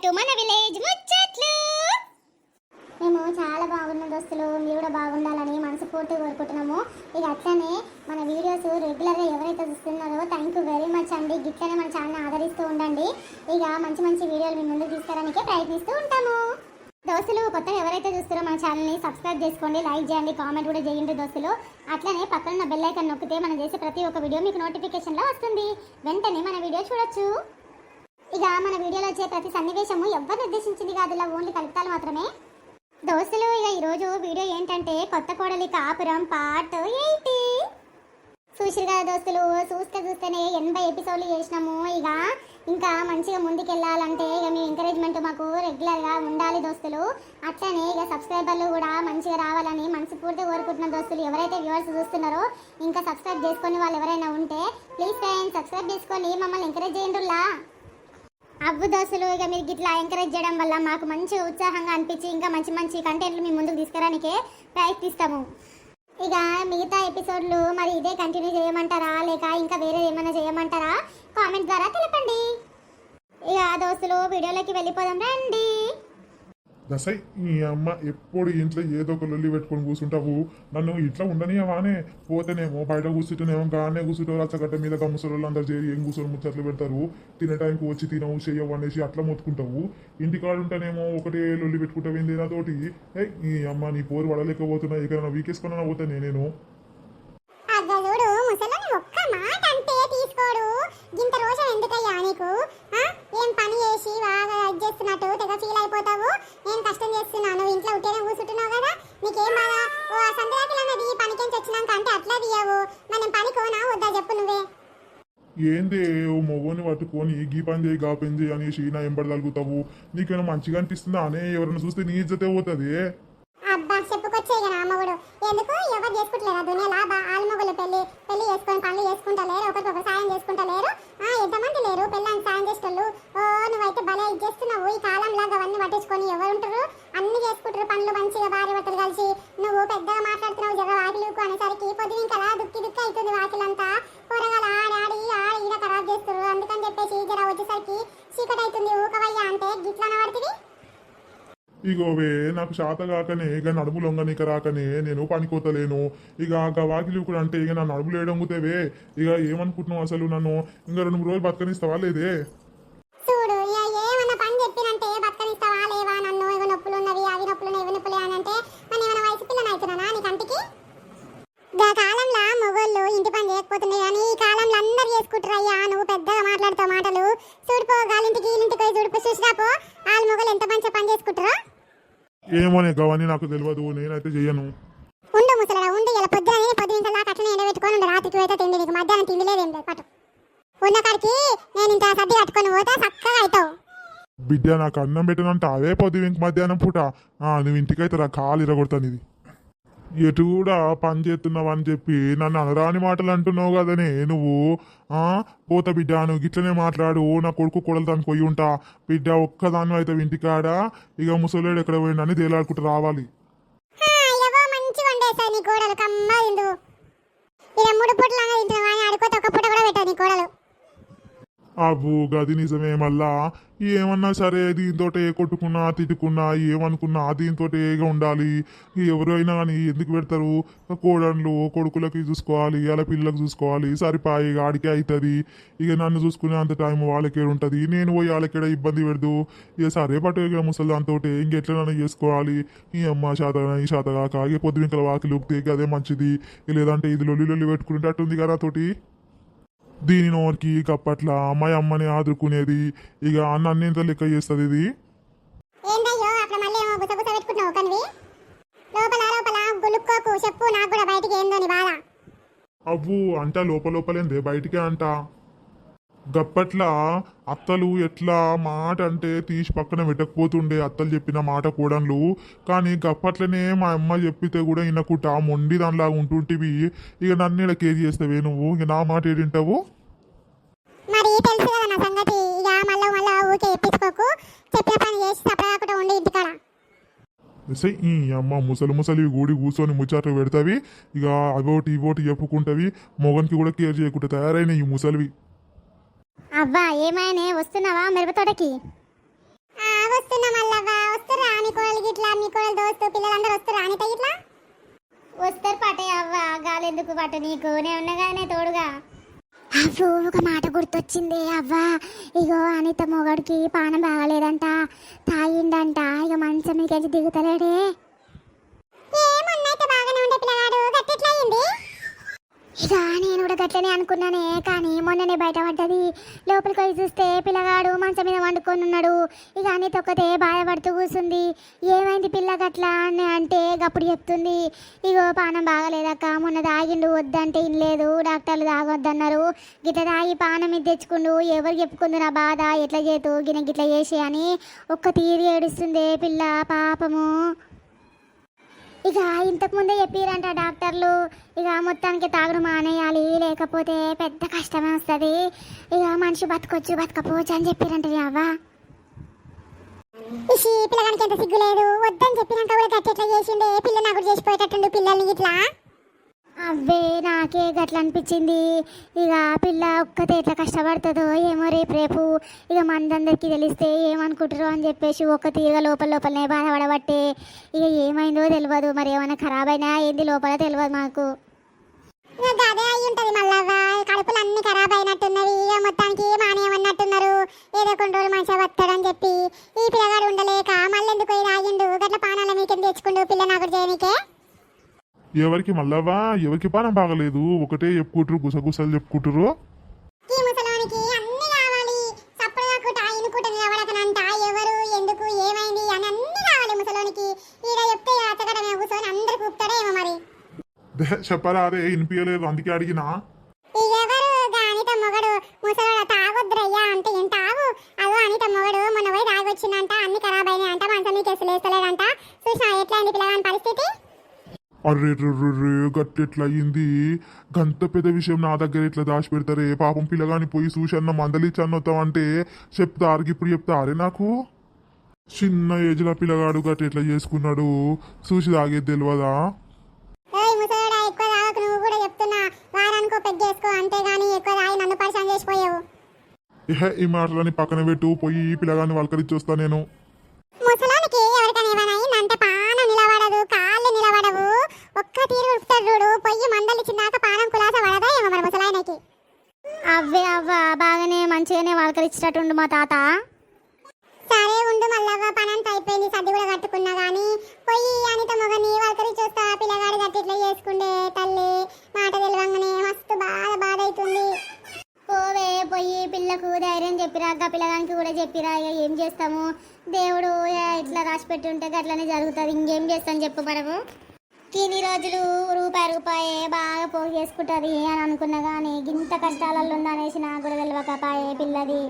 Back మన village ముచ్చట్లు. మేము చాలా బాగున్నాం దోస్తులు. మీరు కూడా బాగుండాలని మనసుపూర్తి కోరుకుంటున్నాము. ఇక అట్లనే మన వీడియోస్ రెగ్యులర్గా ఎవరైతే చూస్తున్నారో థ్యాంక్ యూ వెరీ మచ్ అండి. గిట్లనే మన ఛానల్ ఆదరిస్తూ ఉండండి. ఇక మంచి మంచి వీడియోలు మీ ముందు తీసుకురానికే ప్రయత్నిస్తూ ఉంటాము. దోస్తులు కొత్తగా ఎవరైతే చూస్తారో మన ఛానల్ని సబ్స్క్రైబ్ చేసుకోండి లైక్ చేయండి కామెంట్ కూడా చేయండి దోస్తులు. అట్లనే పక్కన బెల్ ఐకన్ నొక్కితే మనం చేసే ప్రతి ఒక్క వీడియో మీకు నోటిఫికేషన్లో వస్తుంది. వెంటనే మన వీడియో చూడొచ్చు. ఇక మన వీడియోలో వచ్చే ప్రతి సన్నివేశము ఎవరిని ఉద్దేశించింది కాదు. ఇలా ఓన్లీ కలుపుతాలు మాత్రమే. దోస్తులు ఇక ఈరోజు వీడియో ఏంటంటే కొత్త కోడలి కాపురం పార్ట్ ఎయిటీ చూసిరు కదా దోస్తులు? చూస్తే చూస్తేనే ఎనభై ఎపిసోడ్లు చేసినాము. ఇక ఇంకా మంచిగా ముందుకెళ్ళాలంటే ఇక మీ ఎంకరేజ్మెంట్ మాకు రెగ్యులర్గా ఉండాలి దోస్తులు. అట్లనే ఇక సబ్స్క్రైబర్లు కూడా మంచిగా రావాలని మనస్ఫూర్తిగా కోరుకుంటున్న దోస్తులు. ఎవరైతే వ్యూవర్స్ చూస్తున్నారో ఇంకా సబ్స్క్రైబ్ చేసుకొని వాళ్ళు ఎవరైనా ఉంటే ప్లీజ్ ఫ్రెండ్స్ సబ్స్క్రైబ్ చేసుకొని మమ్మల్ని ఎంకరేజ్ చేయండిలా అవ్వు దోశలు ఇక మీరు గిట్లా ఎంకరేజ్ చేయడం వల్ల మాకు మంచి ఉత్సాహంగా అనిపించి ఇంకా మంచి మంచి కంటెంట్లు మీ ముందుకు తీసుకురానికే ప్రయత్నిస్తాము. ఇక మిగతా ఎపిసోడ్లు మరి ఇదే కంటిన్యూ చేయమంటారా? లేక ఇంకా వేరే ఏమైనా చేయమంటారా? కామెంట్ ద్వారా తెలపండి. ఇక దోస్తులు వీడియోలోకి వెళ్ళిపోదాం రండి. దసై ఈ అమ్మ ఎప్పుడు ఇంట్లో ఏదో ఒక లొల్లి పెట్టుకొని కూర్చుంటావు. నన్ను ఇట్లా ఉండనియవానే. పోతేనేమో బయట కూర్చుంటేనేమో గానే కూర్చుంటారు రచ్చగట్ట మీద గమ్ముసలు అందరు చేరి ఏం కూర్చొని ముచ్చట్లు పెడతారు. తినే టైంకి వచ్చి తినవు చెయ్యవు అనేసి అట్లా మొత్తుకుంటావు. ఇంటికాడ ఉంటేనేమో ఒకటే లొల్లి పెట్టుకుంటావు ఏంది నాతోటి ఏ ఈ అమ్మ నీ పోరు పడలేకపోతున్నా ఎక్కడైనా వీకేసుకున్నా పోతే నేనేను ఒక్క మాట అంటే తీసుకోడు రోజు ఎందుకయ్యా నీకు? పని చేసి బాగా ఇది చేస్తున్నట్టు తెగ ఫీల్ అయిపోతావు. నేను కష్టం చేస్తున్నాను ఇంట్లో ఉట్టేనే కూర్చుంటున్నావు కదా? నీకేం బాగా ఓ సంక్రాంతి అన్నది పనికించి వచ్చినాక అంటే అట్లా తీయవు. మనం పని? కోనా వద్దా? చెప్పు నువ్వే. ఏందే? ఓ మొగోని పట్టుకొని గీ పని చేయి గా పని చేయి అనేసి నా ఎంబడి తలుగుతావు. నీకేమైనా మంచిగా అనిపిస్తుందా? అనే ఎవరైనా చూస్తే నీ ఇజ్జతే పోతుంది. చెప్పుకొచ్చే అమ్మగుడు? ఎందుకు? ఎవరు చేసుకుంటలేరా? దునియాలా బా ఆలుమగులు పెళ్ళి పెళ్ళి చేసుకొని పనులు చేసుకుంటా లేరు ఒకరికొకరు సాయం చేసుకుంటా లేరు. ఆ ఎంతమంది లేరు? పెళ్ళానికి సాయం చేసేటోళ్ళు? ఓ నువ్వైతే భలే చేస్తున్నావు. ఈ కాలంలో అవన్నీ పట్టించుకొని ఎవరు ఉంటారు అన్ని చేసుకుంటారు పనులు మంచిగా భార్య భర్తలు కలిసి. నువ్వు పెద్దగా మాట్లాడుతున్నావు జగ వాకిలుకు అనేసరికి పొద్దున కదా దుక్కి దుక్కి అవుతుంది వాకిలంతా. కూరగాయలు ఆడి ఆడి ఆడి ఈడ ఖరాబ్ చేస్తారు అందుకని చెప్పేసి జర వచ్చేసరికి చీకటి అవుతుంది ఊకవయ్యా అంటే గిట్లా పడుతుంది ఇగోవే నాకు శాత కాకనే ఇక నడుము లొంగనిక రాకనే నేను పనికోతలేను. ఇక ఆ వాకిలి కూడా అంటే ఇక నా నడుములు ఏడొంగుతేవే ఇక ఏమనుకుంటున్నావు అసలు నన్ను? ఇంకా రెండు మూడు రోజులు బతకనిస్తావా లేదే చూడు ఇక ఏమన్నా పని చెప్పినంటే బతకనిస్తావా లేవా నన్ను ఇవి నొప్పులు ఉన్నవి అవి నొప్పులు ఇవి నొప్పులు అని అంటే నేను ఏమైనా వయసు పిల్లని అవుతున్నానా నీ కంటికి గా కాలంలో మొగోళ్ళు ఇంటి పని చేయకపోతున్నాయి కానీ ఈ కాలంలో అందరు చేసుకుంటారయ్యా నువ్వు పెద్దగా మాట్లాడుతావు మాటలు చూడిపో గాలింటికి ఇంటికి పోయి చూడిపో చూసిరాపో వాళ్ళ మొగలు ఎంత మంచిగా పని చేసుకుంటారో ఏమోనే గవని నాకు తెలియదు నేనైతే చెయ్యను. ఉండు ముసలడా ఉండు ఇలా పొద్దున పొద్దున దాకా అట్లనే ఎండబెట్టుకొని ఉండు రాత్రికి పోతే తిండి నీకు మధ్యాహ్నం తిండి లేదు ఏం లేదు పట్టు. ఉన్న కాడికి నేను ఇంత సర్ది కట్టుకొని పోతే చక్కగా అవుతావు. బిడ్డ నాకు అన్నం పెట్టనంటే అవే పొద్దు ఇంక మధ్యాహ్నం పూట. ఆ, నువ్వు ఇంటికైతే రా కాలు ఇరగొడతాను ఇది. ఎటు కూడా పని చేస్తున్నావు అని చెప్పి నన్ను అనరాని మాటలు అంటున్నావు కదనే నువ్వు. పోత బిడ్డ నువ్వు గిట్లనే మాట్లాడు. నా కొడుకు కొడలు దానికి పోయి ఉంటా. బిడ్డ ఒక్కదాని అయితే ఇంటికాడ. ఇక ముసలేడు ఎక్కడ పోయిండని తేలాడుకుంటూ రావాలి. కోడలు. కమ్మ తిండు ఇలా మూడు పూటలు తింటున్నావు ఆడుకోతే ఒక పూట కూడా పెట్టాను కోడలు. అబ్బో గది నిజమే మళ్ళా ఏమన్నా సరే దీంతో కొట్టుకున్నా తిట్టుకున్నా ఏమనుకున్నా దీంతో ఏగా ఉండాలి. ఎవరైనా కానీ ఎందుకు పెడతారు? కోడళ్ళు కొడుకులకి చూసుకోవాలి అలా పిల్లలకు చూసుకోవాలి. సరిపాయి ఆడికే అవుతుంది ఇక నన్ను చూసుకునే అంత టైం వాళ్ళకే ఉంటుంది. నేను పోయి వాళ్ళకేడ ఇబ్బంది పెడదు. ఇక సరే పట్టు ఇక ముసలి దాంతో ఇంకెట్లనైనా చేసుకోవాలి? ఈ అమ్మ శాత ఈ శాత కాక ఇక పొద్దువింకల వాకిలు ఉక్తే అదే మంచిది. లేదంటే ఇది లొల్లి లొల్లి పెట్టుకునేటట్టుంది కదా తోటి. దీని నోరికి కప్పట్ల అమ్మాయి అమ్మని ఆదుకునేది. ఇక అన్న అన్నింత లెక్క చేస్తుంది ఇది? ఏందయ్యో అక్కడ మళ్ళీ ఏమో బుస బుస పెట్టుకుంటున్నావు కనివి? లోపల లోపల గులుక్కోకు చెప్పు నాకు కూడా బయటికి ఏందో నీ బాధ. అవ్వు అంట లోపల లోపలేందే బయటికే అంట. గప్పట్ల అత్తలు ఎట్లా మాట అంటే తీసి పక్కన పెట్టకపోతుండే అత్తలు చెప్పిన మాట కూడన్లు కానీ గప్పట్లనే మా అమ్మ చెప్పితే కూడా ఇన్నకుట మొండి దానిలాగా ఉంటుంటివి. ఇక నన్ను ఇలా కేర్ చేస్తావే నువ్వు? ఇక నా మాట ఏడింటావు మరి తెలుసు కదా నా సంగతి. ఇక మళ్ళీ మళ్ళీ ఊకే ఎప్పించుకోకు. చెప్పిన పని చేసి సపరేట్ ఉండి ఇంటికాడ. సై ఈ అమ్మ ముసలి ముసలి గూడి కూర్చొని ముచ్చట్లు పెడతావి. ఇక అవోటి ఇవోటి చెప్పుకుంటావి. మొగన్కి కూడా కేర్ చేయకుండా తయారైన ఈ ముసలివి. అవ్వా ఏమైనా? వస్తున్నావా మిరపతోటకి వస్తున్నా మల్లవ్వా. వస్తురా మీ కోడలు గిట్లా మీ కోడలు దోస్తు పిల్లలందరూ వస్తురా అనిత గిట్లా? వస్తారు పటే అవ్వా గాలెందుకు పట్ట నీకు? నేను ఉన్నగానే తోడుగా. అవ్వ ఒక మాట గుర్తొచ్చింది అవ్వ. ఇగో అనిత మొగడికి పానం బాగాలేదంట. తాగిండంట. ఇక మంచం మీకెళ్ళి దిగుతలేడే. ఇదా నేను కూడా గట్లనే అనుకున్నానే కానీ మొన్ననే బయట పడ్డది లోపలికి పోయి చూస్తే పిల్లగాడు మంచం మీద వండుకొని ఉన్నాడు. ఇక అనిత తొక్కతే బాధపడుతూ కూర్చుంది ఏమైంది పిల్ల గట్లా అని అంటే గప్పుడు చెప్తుంది. ఇగో పానం బాగలేదక్క మొన్న తాగిండు వద్దంటే ఇనలేదు డాక్టర్లు తాగొద్దన్నారు. గిట్ల తాగి పానం ఇది తెచ్చుకుండు ఎవరు చెప్పుకుందు నా బాధ? ఎట్లా చేతు? గిన గిట్ల చేసి అని ఒక్క తీరి ఏడుస్తుంది పిల్ల పాపము. ఇక ఇంతకు ముందే చెప్పిరంట డాక్టర్లు ఇక మొత్తానికి తాగుడు మానేయాలి లేకపోతే పెద్ద కష్టమే వస్తుంది. ఇక మనిషి బతకొచ్చు బతకపోవచ్చు అని చెప్పిరంట అవ్వ. ఇషి పిల్లగానికి ఎంత సిగ్గు లేదు. వద్దని చెప్పినాక కూడా గట్టి చేసిండే? పిల్ల నాకు చేసిపోయేటట్టుండు పిల్లల్ని ఇట్లా. అవ్వే నాకే గట్ల అనిపించింది ఇక పిల్ల ఒక్కతే ఎట్లా కష్టపడుతుందో ఏమో రేపు రేపు. ఇక మందందరికీ తెలిస్తే ఏమనుకుంటారో అని చెప్పేసి ఒక్క ఇక లోపల లోపలనే బాధపడబట్టే ఇక ఏమైందో తెలియదు మరి ఏమైనా ఖరాబ్ అయినా ఏంది లోపల తెలియదు మాకు. అదే అయి ఉంటది మళ్ళవ్వ కడుపులు అన్ని ఖరాబ్ అయినట్టున్నది ఇక మొత్తానికి మానేయమన్నట్టున్నారు. ఏదో కొన్ని రోజులు మంచిగా వస్తాడని చెప్పి. ఈ పిల్లగాడు ఉండలేక మళ్ళీ ఎందుకు పోయి రాగిండు గట్ల పానాల మీకెందుకు తెచ్చుకుండు పిల్ల నాకు చేయనికే ఎవరికి మళ్ళవా ఎవరికి పానం బాగలేదు? ఒకటే చెప్పుకుంటారు గుసగుసలు చెప్పుకుంటారు ఈ ముసలానికి అన్ని కావాలి సప్పుడు కాకుండా ఇనుకుంట నిలబడకనంట ఎవరు ఎందుకు ఏమైంది అని అన్ని కావాలి ముసలోనికి ఈడ చెప్తే అతగడమే కూర్చొని అందరు కూపుతాడేమో మరి దే, చెప్పరా అరే వినిపించలేదు అందుకే అడిగినా ఇక ఎవరు గా అనిత మొగడు ముసలోడ తాగొద్దురయ్యా అంటే ఏం తాగు అగో అనిత మొగడు మొన్న పోయి తాగొచ్చిందంట అన్ని ఖరాబ్ అయినాయంట మంచం మీకు వేస్తలేదంట చూసినా ఎట్లయింది పిల్లగాని పరిస్థితి అర్రే రుర్రుర్రే గట్టెట్లా అయ్యింది గంత పెద్ద విషయం నా దగ్గర ఇట్లా దాచి పెడతారే పాపం పిల్లగాని పోయి చూసన్న మందలిచ్చన్న వస్తామంటే చెప్తారు ఇప్పుడు చెప్తారే నాకు? చిన్న ఏజ్లో పిల్లగాడు గట్ట ఎట్లా చేసుకున్నాడు. చూసి తాగేది తెలియదా ఇహ ఈ మాటలని పక్కన పెట్టు పోయి పిల్లగాన్ని వలకరించి వస్తా నేను. ముసలానికి ఎవరికైనా ఏమైనా అయిందంటే పానం నిలబడదు కాళ్ళు నిలబడవు ఒక్క తీరు ఉడుపుతాడు చూడు. పొయ్యి మందలిచ్చినాక పానం కులాస పడదా ఏమో మరి ముసలాయనకి? అవ్వే అవ్వ బాగానే మంచిగానే వలకరిచ్చినట్టుండు మా తాత. సరే ఉండు మల్లవ్వ పనంతా అయిపోయింది సర్ది కూడా కట్టుకున్నా గానీ. పొయ్యి అనిత మొగని వలకరిచ్చొస్తా పిల్లగాడు గట్టి ఇట్లా చేసుకుండే తల్లి. మాట తెలివంగానే మస్తు బాధ బాధ అవుతుంది పోవే పోయి పిల్లకు ధైర్యం చెప్పిరా గా పిల్లగానికి కూడా చెప్పిరా ఇక ఏం చేస్తాము? దేవుడు ఇట్లా రాసి పెట్టి ఉంటే అట్లనే జరుగుతుంది. ఇంకేం చేస్తాం చెప్పు మనము ఇన్ని రోజులు రూపాయి రూపాయే బాగా పోగు చేసుకుంటుంది అని అనుకున్నా కానీ ఇంత కష్టాలలో ఉందనేసి నాకు కూడా తెలియకపాయే పిల్లది.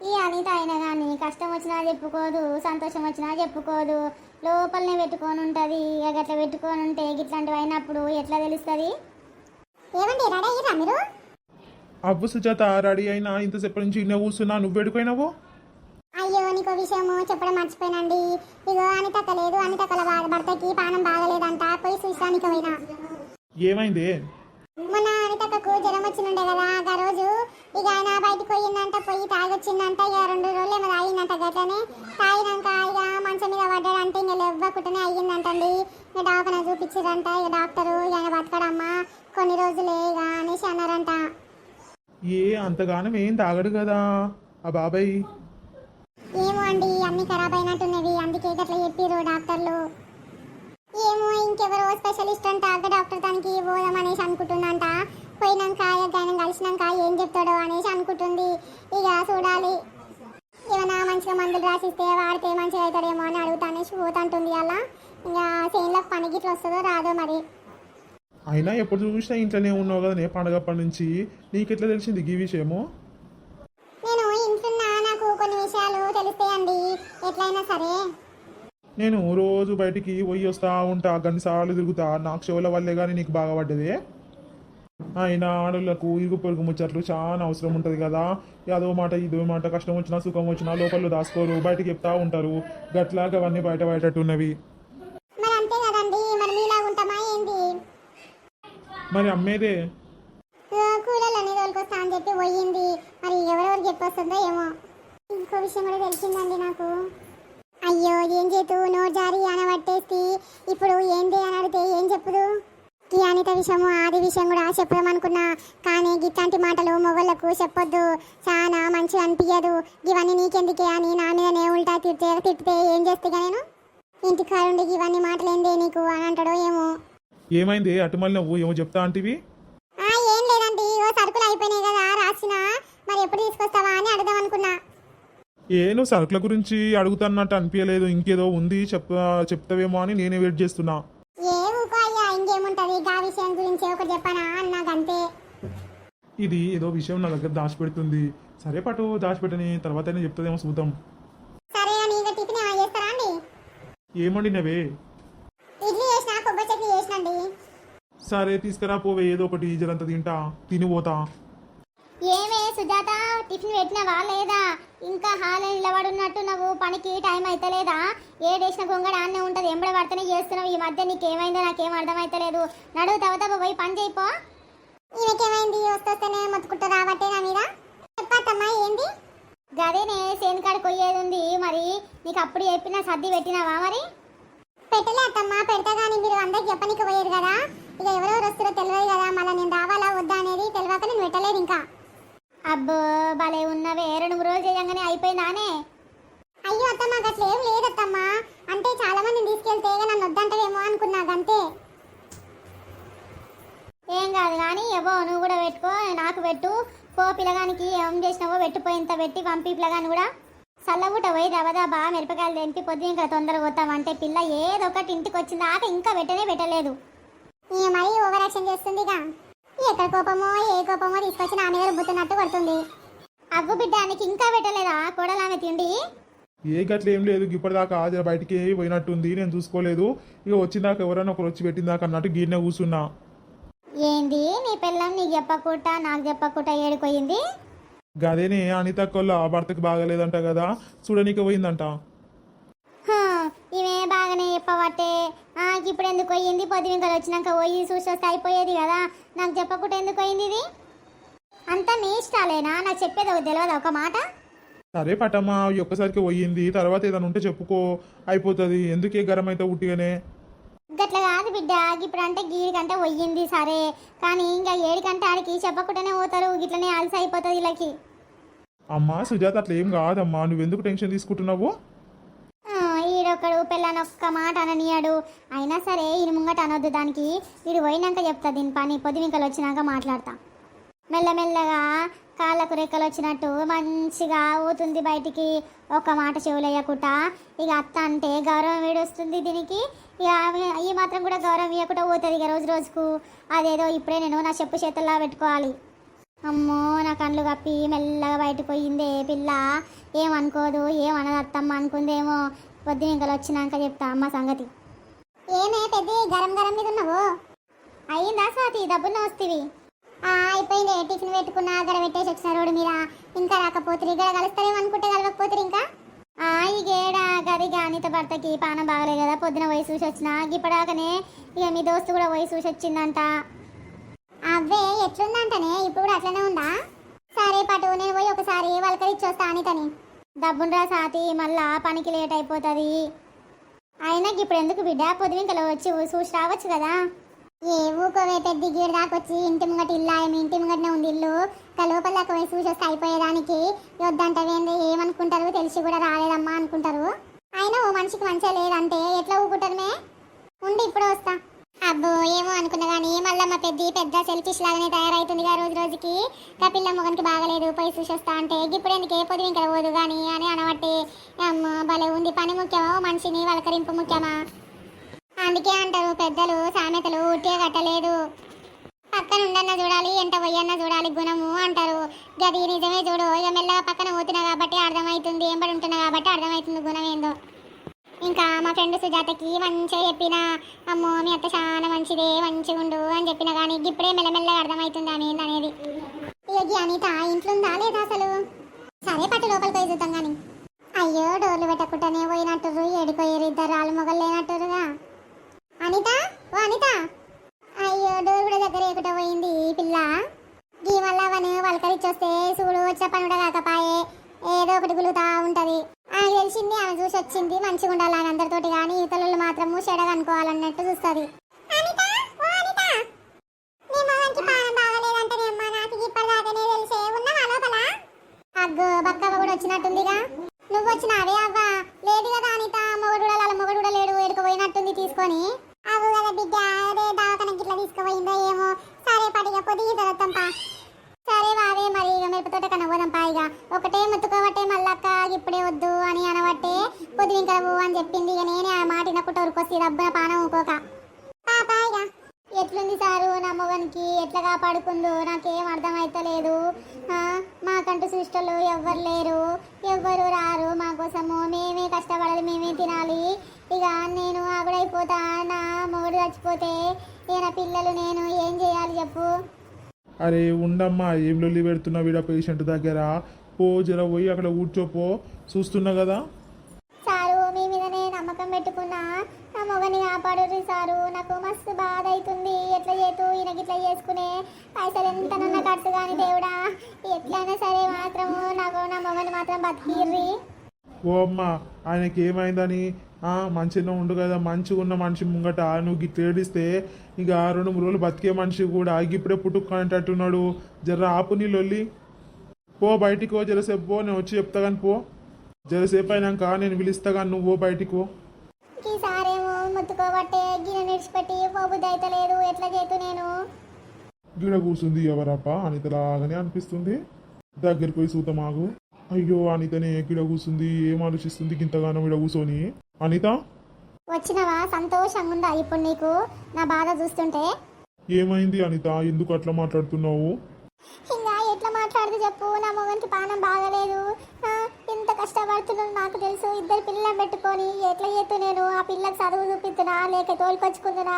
ఈ అనిత అయినా కానీ కష్టం వచ్చినా చెప్పుకోదు సంతోషం వచ్చినా చెప్పుకోదు. లోపలనే పెట్టుకొని ఉంటుంది ఇక గట్ల పెట్టుకొని ఉంటే ఇట్లాంటివి అయినప్పుడు ఎట్లా తెలుస్తుంది? ఏమండి రెడీ అయ్యారా మీరు? అవ్వు సుజాత రెడీ అయినా ఇంతసేపటి నుంచి ఇన్న కూర్చున్నా నువ్వు ఎడుకోయినావు అయ్యో నీకో విషయము చెప్పడం మర్చిపోయినండి. ఇగో అనితక్క లేదు. అనితక్కల భర్తకి పానం బాగలేదంట. పోయి చూసానికి పోయినా. ఏమైంది? మొన్న అనితక్కకు జ్వరం వచ్చినుండే కదా. ఆ రోజు ఇక ఆయన బయటకు పోయిందంట పోయి తాగొచ్చిందంట. ఇక రెండు రోజులు ఏమో తాగిందంట గట్లనే. తాగినాక ఇక మంచం మీద పడ్డాడంటే. ఇంకా ఇవ్వకుండానే అయ్యిందంటండి. ఇక దవాఖాన చూపించారంట ఇక డాక్టరు ఇక ఆయన బతకడమ్మా. కొన్ని రోజులే ఇక అనేసి అన్నారంట. ఏ అంతగానం ఏం తాగడు కదా. ఆ బాబాయ్. ఏమో అండి అన్ని ఖరాబ్ అయినట్టున్నది. అందుకే గట్లా చెప్పారు డాక్టర్లు. ఏమో ఇంకెవరో స్పెషలిస్ట్ అంట అగ్గ డాక్టర్ దానికి పోదాం అనేసి అనుకుంటుందంట. పోయినాక ఇక ఆయన కలిసినాక ఏం చెప్తాడో అనేసి అనుకుంటుంది. ఇక చూడాలి. ఏమైనా మంచిగా మందులు రాసిస్తే వాడితే మంచిగా అవుతాడేమో అని అడుగుతా అనేసి పోతుంటుంది అలా. ఇక చేనులకు పని గిట్ల వస్తుందో రాదో మరి. అయినా ఎప్పుడు చూసినా ఇంట్లోనే ఉన్నావు కదా నే పండగప్పటి నుంచి. నీకెట్లా తెలిసింది ఈ విషయము? తెలుస్తాయండి ఎట్లయినా సరే. నేను రోజు బయటికి పోయి వస్తా ఉంటా. గన్నిసార్లు తిరుగుతా. నాకు చెవుల వల్లే కానీ నీకు బాగా పడ్డది? అయినా ఆడవాళ్ళకు ఇరుగు పొరుగు ముచ్చట్లు చాలా అవసరం ఉంటుంది కదా. అదో మాట ఇదో మాట కష్టం వచ్చినా సుఖం వచ్చినా లోపల దాచుకోరు. బయటకి చెప్తా ఉంటారు. గట్లాగా అవన్నీ బయట బయటట్టున్నవి మరి అమ్మేదే? అని చెప్పి పోయింది. మరి ఎవరెవరు చెప్పొస్తుందో ఏమో. ఇంకో విషయం కూడా తెలిసిందండి నాకు. అయ్యో ఏం చేతు నోరు జారి అనబట్టేసి ఇప్పుడు ఏంది అని అడిగితే ఏం చెప్పుదు? ఈ అనిత విషయము ఆది విషయం కూడా చెప్పుదాం అనుకున్నా కానీ గిట్లాంటి మాటలు మొగళ్ళకు చెప్పొద్దు. చాలా మంచిగా అనిపించదు ఇవన్నీ నీకెందుకే అని నా మీదనే ఉల్టా తిడితే తిట్టితే ఏం చేస్తే నేను? ఇంటి కారుండి ఇవన్నీ మాటలు ఏందే నీకు అని అంటాడో ఏమో. ఏమైంది? అటు మళ్ళీ నువ్వు ఏమో చెప్తా అంటివి? ఆ ఏం లేదండి. ఓ సరుకులు అయిపోయినాయి కదా రాసిన. మరి ఎప్పుడు తీసుకొస్తావా అని ఏ నువ్వు సరుకుల గురించి అడుగుతున్నట్టు అనిపించలేదు. ఇంకేదో ఉంది చెప్ చెప్తావేమో అని నేనే వెయిట్ చేస్తున్నా. ఇది ఏదో విషయం నా దగ్గర దాచిపెడుతుంది. సరే పటు దాచిపెట్టని తర్వాత చెప్తుందేమో చూద్దాం. చట్నీ చేసినండి సరే తీసుకురా పోవే ఏదో ఒకటి జరంత తింటా తిని పోతా. టిఫిన్ పెట్టినవా లేదా ఇంకా హాల్ నిలబడున్నట్టు నువ్వు పనికి టైం అయితలేదా? ఏడేసిన గొంగడ ఆన్నే ఉంటది ఎంబడ పడితేనే చేస్తున్నావు. ఈ మధ్య నీకేమైందో నాకేం అర్థమైతలేదు. నడువు తవ్వ పోయి పని చేయిపో ఈయనకేమైంది వస్తేనే మొత్తుకుంటూ రాబట్టే నా మీద. చెప్పాతమ్మా ఏంది? గదేనే సేనుకాడ కొయ్యేది ఉంది. మరి నీకు అప్పుడు చెప్పిన సర్ది పెట్టినావా మరి? పెట్టలే అత్తమ్మా పెడతా కానీ మీరు అందరికి చెప్పనీకి పోయారు కదా. ఇక ఎవరెవరు వస్తారో తెలియదు కదా. మళ్ళీ నేను రావాలా వద్దా అనేది తెలియక నేను పెట్టలేదు ఇంకా. అబ్బో భలే ఉన్నవే. రెండు మూడు రోజులు చేయగానే అయిపోయిందానే? అయ్యో అత్తమ్మ అట్లా ఏం లేదత్తమ్మా. అంటే చాలా మందిని తీసుకెళ్తే నన్ను వద్దంటవేమో అనుకున్నా అంతే. ఏం కాదు కానీ ఎవో నువ్వు కూడా పెట్టుకో నాకు పెట్టు. పో పిల్లగానికి ఏం చేసినావో పెట్టిపోయింత పెట్టి పంపి పిల్లగాని కూడా. చల్లగుట పోయి దబదబా మిరపకాయలు తెంపి పొద్దు ఇంకా తొందరగా పోతామంటే పిల్ల ఏదో ఒకటి ఇంటికి వచ్చిందాక ఇంకా పెట్టనే పెట్టలేదు. ఇక మరీ ఓవర్ యాక్షన్ చేస్తుందిగా ఎక్కడ కోపమో ఏ కోపమో తీసుకొచ్చి నా మీద రుబ్బుతున్నట్టు కొడుతుంది. అవ్వు బిడ్డ నీకు ఇంకా పెట్టలేదా? కొడలామె తిండి? ఏ గట్ల ఏం లేదు ఇప్పటిదాకా జర బయటికి పోయినట్టుంది నేను చూసుకోలేదు. ఇక వచ్చిందాక ఎవరైనా ఒకరు వచ్చి పెట్టిందాక అన్నట్టు గిన్నె కూర్చున్నా ఏంది? నీ పిల్లం నీకు చెప్పకుండా నాకు చెప్పకుండా ఏడుకోయింది గదేనే అనిత కొల్ల భర్తకి బాగాలేదంట కదా చూడనీకి పోయిందంట. హా, ఈమె బాగానే చెప్పబట్టే ఆ, ఇప్పుడు ఎందుకు పోయింది? పొద్దువింకలు వచ్చినాక పోయి చూసి వస్తే అయిపోయేది కదా. నాకు చెప్పకుండా ఎందుకు పోయింది ఇది? అంతా మీ ఇష్టాలేనా? నాకు చెప్పేది ఒక తెలియదు ఒక మాట? సరే పటమ్మా ఒక్కసారికి పోయింది. తర్వాత ఏదైనా ఉంటే చెప్పుకో. అయిపోతుంది. ఎందుకే గరం అయితే ఉట్టిగానే? గట్ల కాదు బిడ్డ. ఇప్పుడు అంటే గీడికంటే పోయింది సరే. కానీ ఇంకా ఏడికంటే ఆడికి చెప్పకుండానే పోతారు. గిట్లనే అలసి అయిపోతుంది వీళ్ళకి. అమ్మా సుజాత అట్లా ఏం కాదమ్మా. నువ్వెందుకు టెన్షన్ తీసుకుంటున్నావు? ఒకడు పిల్లని ఒక్క మాట అననియాడు. అయినా సరే ఈయన ముంగట అనొద్దు దానికి. వీడు పోయినాక చెప్తా దీని పని. పొద్దువింకలు వచ్చినాక మాట్లాడతా. మెల్లమెల్లగా కాళ్ళకు రెక్కలు వచ్చినట్టు మంచిగా ఊతుంది బయటికి. ఒక మాట చెవులేయకుండా ఇక అత్త అంటే గౌరవం వేడొస్తుంది దీనికి. ఇక ఈ మాత్రం కూడా గౌరవం ఇవ్వకుండా పోతుంది ఇక రోజు రోజుకు. అదేదో ఇప్పుడే నేను నా చెప్పు చేతుల్లా పెట్టుకోవాలి. అమ్మో. కళ్ళు కప్పి మెల్లగా బయటపోయిందే పిల్ల. ఏమనుకోదు ఏమనదు అత్తమ్మ అనుకుందేమో. పొద్దున వచ్చినాక చెప్తా అమ్మ సంగతి. ఏమే పెద్ద గరం గరం మీద ఉన్నావు? అయ్యిందా సాతి డబ్బులు వస్తేవి అయిపోయింది టిఫిన్ పెట్టుకున్నా గర పెట్టేసి వచ్చిన రోడ్డు మీద. ఇంకా రాకపోతే ఇక్కడ కలుస్తారేమో అనుకుంటే కలవకపోతురు ఇంకా? ఆ ఈ గది గానిత భర్తకి పానం బాగలే కదా పొద్దున పోయి చూసి వచ్చిన. ఇప్పటిదాకానే ఇక మీ దోస్తు కూడా పోయి చూసి వచ్చిందంట. అవే ఎట్లుందంటనే ఇప్పుడు కూడా అట్లనే ఉందా? సరే పటు నేను పోయి ఒకసారి వాళ్ళకరిచ్చి అని తని డబ్బునరా సాతి మళ్ళా పనికి లేట్ అయిపోతుంది. అయినా ఇప్పుడు ఎందుకు బిడ్డ? పొద్దువింకలో వచ్చి చూసి రావచ్చు కదా. ఏ ఊకోవే పెద్ద గీడు దాకొచ్చి ఇంటి ముంగట ఇల్లా ఏమి ఇంటి ముంగటనే ఉంది ఇల్లు. ఇక లోపల పోయి చూసి వస్తే అయిపోయేదానికి. వద్దంటవేంది ఏమనుకుంటారు? తెలిసి కూడా రాలేదమ్మా అనుకుంటారు. అయినా ఓ మనిషికి మంచిగా లేదంటే ఎట్లా ఊకుంటారు మే? ఉండి ఇప్పుడు వస్తా. అబ్బో ఏమో అనుకున్నా కానీ మళ్ళీ మా పెద్ద పెద్ద సెల్ఫిష్ లాగానే తయారైతుంది రోజు రోజుకి. కపిల్ల మొగనికి బాగలేదు పోయి చూసొస్తా అంటే ఇప్పుడు ఎందుకు ఏ పొద్దు ఇంకా పోదు కానీ అని అనబట్టి అమ్మ భలే ఉంది పని ముఖ్యమా? మనిషిని వలకరింపు ముఖ్యమా? అందుకే అంటారు పెద్దలు సామెతలు ఉట్టే కట్టలేదు. పక్కన చూడాలి ఎంట పోయన్న చూడాలి గుణము అంటారు. గది నిజమే చూడు ఇక మెల్లగా పక్కన పోతున్నా కాబట్టి అర్థమవుతుంది ఎంబడి ఉంటున్నా కాబట్టి అర్థమవుతుంది గుణం ఏందో. ఇంకా మా ఫ్రెండ్ సుజాతకి మంచిగా చెప్పిన అమ్మో మీ అత్త చాలా మంచిదే మంచిగా ఉండు అని చెప్పిన కానీ ఇప్పుడే మెల్లమెల్లగా అర్థమవుతుంది ఆమె అనేది ఇక అనిత ఇంట్లో ఉందా లేదా అసలు? సరే పట్టు లోపలికి పోయి చూద్దాం కానీ అయ్యో డోర్లు పెట్టకుండానే పోయినట్టురు ఏడిపోయారు ఇద్దరు ఆలు మొగలు లేనట్టురుగా. అనిత ఓ అనిత. అయ్యో డోర్ కూడా దగ్గర ఎక్కడ పోయింది ఈ పిల్ల. ఈ వల్ల వను వలకరిచ్చొస్తే చూడు వచ్చే పని కూడా కాకపాయే ఏదో ఒకటి గులుగుతా ఉంటుంది. తెలిసింది ఆమె చూసి వచ్చింది. మంచిగా ఉండాలి అని అందరితోటి కానీ ఇతరులు మాత్రము చెడగా అనుకోవాలన్నట్టు చూస్తుంది. అగ్గో బక్కవ కూడా వచ్చినట్టుందిగా. నువ్వు వచ్చినావే అవ్వ. లేదు కదా అనిత మొగడు అలా మొగడు కూడా లేడు ఎడుకుపోయినట్టుంది తీసుకొని. అవు కదా బిడ్డ అదే దవాఖానకి ఇట్లా తీసుకుపోయిందో ఏమో. సరే పడిగా పొదిగి ఇక మిరపతోట కనబోదంపా ఇక. ఒకటే ముత్తుకోవట్టే మళ్ళక్క ఇప్పుడే వద్దు అని అనబట్టే పొద్దు అని చెప్పింది. ఇక నేనే ఆ మాట వినకుండా ఉరికొస్తే రబ్బున పానం ఊకోక. పాపా ఎట్లుంది సారు నా మొగనికి? ఎట్లా కాపాడుకుందో? నాకేం అర్థమైతలేదు. మాకంటూ సృష్టిలో ఎవ్వరు లేరు. ఎవ్వరు రారు మా కోసము. మేమే కష్టపడాలి మేమే తినాలి. ఇక నేను ఆగుడైపోతా. నా మొగుడు చచ్చిపోతే ఈయన నా పిల్లలు నేను ఏం చేయాలి చెప్పు. అరే ఉండమ్మా ఏం లొల్లి పెడుతున్నా వీడ పేషెంట్ దగ్గర? పో జర పోయి అక్కడ కూర్చోపో చూస్తున్నా కదా? సారు మీ మీదనే నమ్మకం పెట్టుకున్నా. నా మొగని కాపాడు సారు. నాకు మస్తు బాధ అవుతుంది ఎట్లా చేతు ఈయనకి ఇట్లా చేసుకునే పైసలు ఎంతనన్నా ఖర్చు కానీ దేవుడా? ఎట్లయినా సరే మాత్రము నాకు నా మొగని మాత్రం బతికిర్రి. ఓ అమ్మ ఆయనకి ఏమైందని? మంచిగా ఉండు కదా మంచిగా ఉన్న మనిషి ముంగట నువ్వు గిట్ల ఏడిస్తే ఇక రెండు మూడు రోజులు బతికే మనిషి కూడా ఇప్పుడే పుట్టుకునేటట్టున్నాడు. జర ఆపు నీ లొల్లి పో బయటికి పో జరసేపు పో నేను వచ్చి చెప్తా కానీ పో. జరసేపు అయినాక నేను పిలుస్తా కానీ నువ్వు పో బయటికి పో. ఈసారేమో ముత్తుకోబట్టే గిన్నె నిడిచిపెట్టి పోబుద్ది అయితే లేదు ఎట్లా చేతు నేను? గిడ కూర్చుంది ఎవరప్ప? అనితలాగానే అనిపిస్తుంది. దగ్గరికి పోయి సూతమాగు అయ్యో అనితనే గిడ కూర్చుంది ఏం ఆలోచిస్తుంది ఇంతగానో విడ కూర్చొని అనిత? వచ్చినవా? సంతోషంగా ఉందా ఇప్పుడు నీకు? నా బాధ చూస్తుంటే. ఏమైంది అనిత? ఎందుకు అట్లా మాట్లాడుతున్నావు? ఇంకా ఎట్లా మాట్లాడితే చెప్పు? నా మొగనికి పానం ఆ, ఎంత కష్టపడుతున్నాడు నాకు తెలుసు. ఇద్దరు పిల్లలు పెట్టుకొని ఎట్లా చేస్తూ నేను? ఆ పిల్లకి చదువు చూపిస్తున్నా లేక తోలుకొచ్చుకుంటున్నా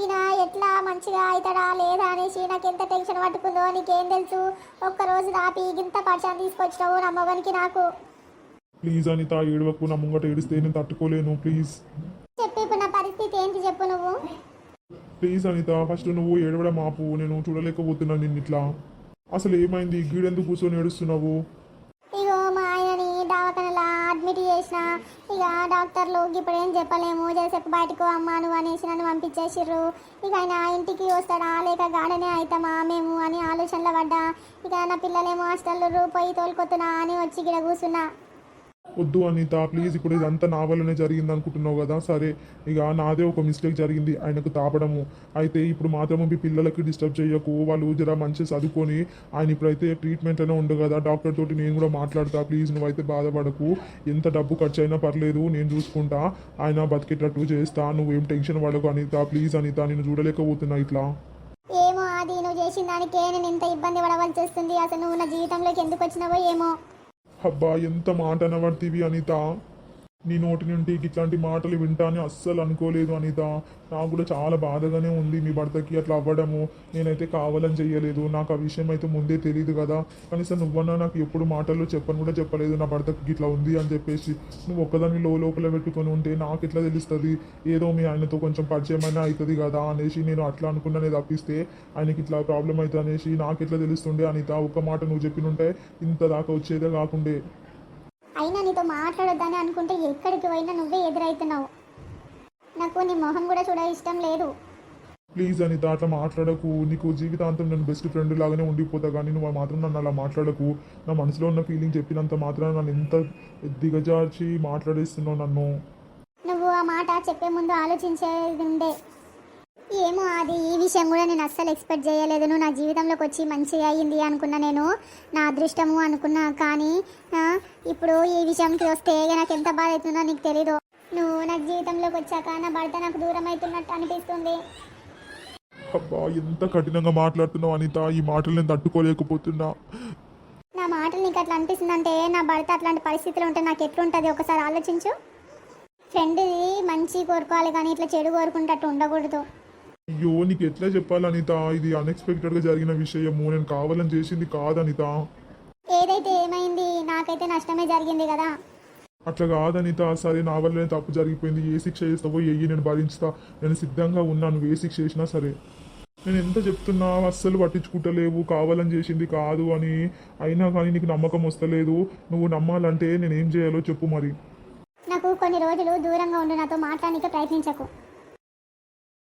ఈయన ఎట్లా మంచిగా అవుతాడా? లేదా అనేసి నాకు ఎంత టెన్షన్ పట్టుకుందో నీకేం తెలుసు? ఒక్కరోజు రాపి ఇంత పరిచయం తీసుకొచ్చినావు నా మొగనికి నాకు. ప్లీజ్ అనిత ఏడవకు. నా ముంగట ఏడిస్తే నేను తట్టుకోలేను. ప్లీజ్. చెప్పు నా పరిస్థితి ఏంటి చెప్పు నువ్వు? ప్లీజ్ అనిత ఫస్ట్ నువ్వు ఏడవడం ఆపు. నేను చూడలేకపోతున్నాను నిన్ను ఇట్లా అసలు ఏమైంది? గీడెందుకు కూర్చొని ఏడుస్తున్నావు? అడ్మిట్ చేసిన? ఇక డాక్టర్లు ఇప్పుడు ఏం చెప్పలేము. చేసేపు బయటకు అమ్మా నువ్వు అనేసి నన్ను పంపించేసిర్రు. ఇక ఆయన ఇంటికి వస్తాడా? లేక గాడనే అవుతామా మేము అని ఆలోచనలో పడ్డా. ఇక నా పిల్లలేమో హాస్టల్లో పోయి తోలుకొత్తున్నా అని వచ్చి ఇక్కడ కూర్చున్నా. వద్దు అనిత ప్లీజ్ ఇప్పుడు ఇదంతా నా వల్లనే జరిగింది అనుకుంటున్నావు కదా. సరే ఇక నాదే ఒక మిస్టేక్ జరిగింది ఆయనకు తాపడము. అయితే ఇప్పుడు మాత్రము మీ పిల్లలకి డిస్టర్బ్ చేయకు వాళ్ళు జర మంచిగా చదువుకొని ఆయన ఇప్పుడైతే ట్రీట్మెంట్లోనే ఉండు కదా. డాక్టర్ తోటి నేను కూడా మాట్లాడతా ప్లీజ్ నువ్వైతే బాధపడకు. ఎంత డబ్బు ఖర్చు అయినా పర్లేదు నేను చూసుకుంటా. ఆయన బతికేటట్టు చేస్తా నువ్వేం టెన్షన్ పడకు అనిత ప్లీజ్ అనిత నేను చూడలేకపోతున్నా ఇట్లా. ఏమో అది నువ్వు చేసిన దానికే నేను ఎంత ఇబ్బంది పడవలసి వస్తుంది. అసలు నువ్వు నా జీవితంలోకి ఎందుకు వచ్చినావో ఏమో. అబ్బా ఎంత మాట అనవర్తివి అనిత. నీ నోటి నుండి ఇట్లాంటి మాటలు వింటాను అస్సలు అనుకోలేదు అనిత. నాకు కూడా చాలా బాధగానే ఉంది మీ భర్తకి అట్లా అవ్వడము. నేనైతే కావాలని చెయ్యలేదు. నాకు ఆ విషయం అయితే ముందే తెలియదు కదా. కనీసం నువ్వన్నా నాకు ఎప్పుడు మాటల్లో చెప్పని కూడా చెప్పలేదు. నా భర్తకి ఇట్లా ఉంది అని చెప్పేసి నువ్వు ఒక్కదాన్ని లో లోపల పెట్టుకొని ఉంటే నాకు ఎట్లా తెలుస్తుంది? ఏదో మీ ఆయనతో కొంచెం పరిచయం అయినా అవుతుంది కదా అనేసి నేను అట్లా అనుకున్నానే తప్పిస్తే ఆయనకి ఇట్లా ప్రాబ్లం అవుతుంది అనేసి నాకు ఎట్లా తెలుస్తుండే అనిత? ఒక్క మాట నువ్వు చెప్పినుంటే ఇంత దాకా వచ్చేదే కాకుండే. అయినా నీతో మాట్లాడొద్దని అనుకుంటే ఎక్కడికి పోయినా నువ్వే ఎదురవుతున్నావు నాకు నీ మొహం కూడా చూడ ఇష్టం లేదు. ప్లీజ్ అనిత అట్లా మాట్లాడకు. నీకు జీవితాంతం నేను బెస్ట్ ఫ్రెండ్ లాగానే ఉండిపోతా కానీ నువ్వు మాత్రం నన్ను అలా మాట్లాడకు. నా మనసులో ఉన్న ఫీలింగ్ చెప్పినంత మాత్రం నన్ను ఎంత దిగజార్చి మాట్లాడేస్తున్నావు నన్ను? నువ్వు ఆ మాట చెప్పే ముందు ఆలోచించేది ఉండే. ఏమో అది ఈ విషయం కూడా నేను అస్సలు ఎక్స్పెక్ట్ చేయలేదు నువ్వు నా జీవితంలోకి వచ్చి మంచిగా అయ్యింది అనుకున్నా నేను. నా అదృష్టము అనుకున్నా కానీ ఇప్పుడు ఈ విషయంకి వస్తే నాకు ఎంత బాధ అవుతుందో నీకు తెలీదు. నువ్వు నా జీవితంలోకి వచ్చాక నా భర్త నాకు దూరం అవుతున్నట్టు అనిపిస్తుంది. అబ్బా ఎంత కఠినంగా మాట్లాడుతున్నావు అనిత. ఈ మాటలు నేను తట్టుకోలేకపోతున్నా. నా మాటలు నీకు అట్లా అనిపిస్తుందంటే నా భర్త అట్లాంటి పరిస్థితులు ఉంటే నాకు ఎట్లుంటుంది? ఒకసారి ఆలోచించు. ఫ్రెండ్ది మంచి కోరుకోవాలి కానీ ఇట్లా చెడు కోరుకుంటట్టు ఉండకూడదు. అయ్యో నీకు ఎట్లా చెప్పాలి అనిత? ఇది అన్ఎక్స్పెక్టెడ్గా జరిగిన విషయము. నేను కావాలని చేసింది కాదు అనిత. ఏదైతే ఏమైంది? నాకైతే నష్టమే జరిగింది కదా. అట్లా కాదనిత సరే నా వల్లనే తప్పు జరిగిపోయింది. ఏ శిక్ష చేస్తావో ఎయ్యి నేను భరించుతా. నేను సిద్ధంగా ఉన్నాను నువ్వు ఏ శిక్ష చేసినా సరే. నేను ఎంత చెప్తున్నా అస్సలు పట్టించుకుంటలేవు. కావాలని చేసింది కాదు అని. అయినా కానీ నీకు నమ్మకం వస్తలేదు. నువ్వు నమ్మాలంటే నేను ఏం చేయాలో చెప్పు మరి. నాకు కొన్ని రోజులు దూరంగా ఉండు. నాతో మాట్లాడడానికి ప్రయత్నించకు.